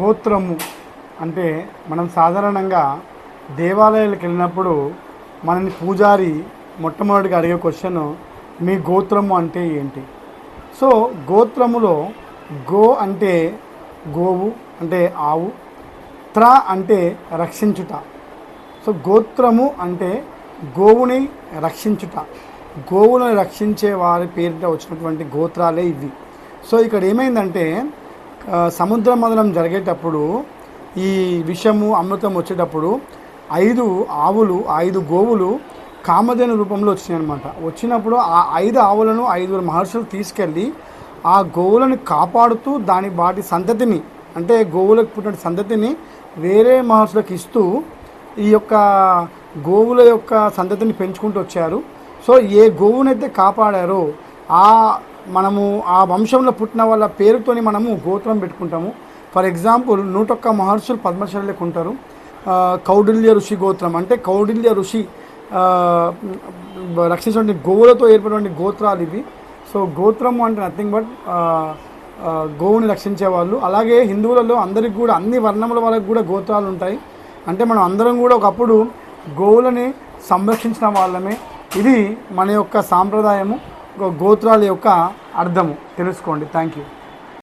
గోత్రము అంటే మనం సాధారణంగా దేవాలయాలకు వెళ్ళినప్పుడు మనని పూజారి మొట్టమొదటిగా అడిగే క్వశ్చన్ మీ గోత్రము అంటే ఏంటి? సో గోత్రములో గో అంటే గోవు అంటే ఆవు త్ర అంటే రక్షించుట. సో గోత్రము అంటే గోవుని రక్షించుట. గోవులను రక్షించే వారి పేరిట వచ్చినటువంటి గోత్రాలే ఇవి. సో ఇక్కడ ఏమైందంటే సముద్ర మందనం జరిగేటప్పుడు ఈ విషము అమృతం వచ్చేటప్పుడు ఐదు ఆవులు ఐదు గోవులు కామధేను రూపంలో వచ్చినాయి అనమాట వచ్చినప్పుడు ఆ ఐదు ఆవులను ఐదుగురు మహర్షులు తీసుకెళ్ళి ఆ గోవులను కాపాడుతూ దాని వాటి సంతతిని అంటే గోవులకు పుట్టిన సంతతిని వేరే మహర్షులకు ఇస్తూ ఈ యొక్క గోవుల యొక్క సంతతిని పెంచుకుంటూ వచ్చారు. సో ఏ గోవునైతే కాపాడారో ఆ మనము ఆ వంశంలో పుట్టిన వాళ్ళ పేరుతోని మనము గోత్రం పెట్టుకుంటాము. ఫర్ ఎగ్జాంపుల్ నూటొక్క మహర్షులు పద్మశాలకు ఉంటారు. కౌడిల్య ఋషి గోత్రం. అంటే కౌడిల్య ఋషి రక్షించిన గోవులతో ఏర్పడిన గోత్రాలు ఇవి. సో గోత్రము అంటే నథింగ్ బట్ గోవుని రక్షించే వాళ్ళు అలాగే హిందువులలో అందరికి కూడా అన్ని వర్ణముల వాళ్ళకి కూడా గోత్రాలు ఉంటాయి. అంటే మనం అందరం కూడా ఒకప్పుడు గోవులని సంరక్షించిన వాళ్ళమే. ఇది మన యొక్క సాంప్రదాయము. గోత్రాల యొక్క అర్థము. తెలుసుకోండి. Thank you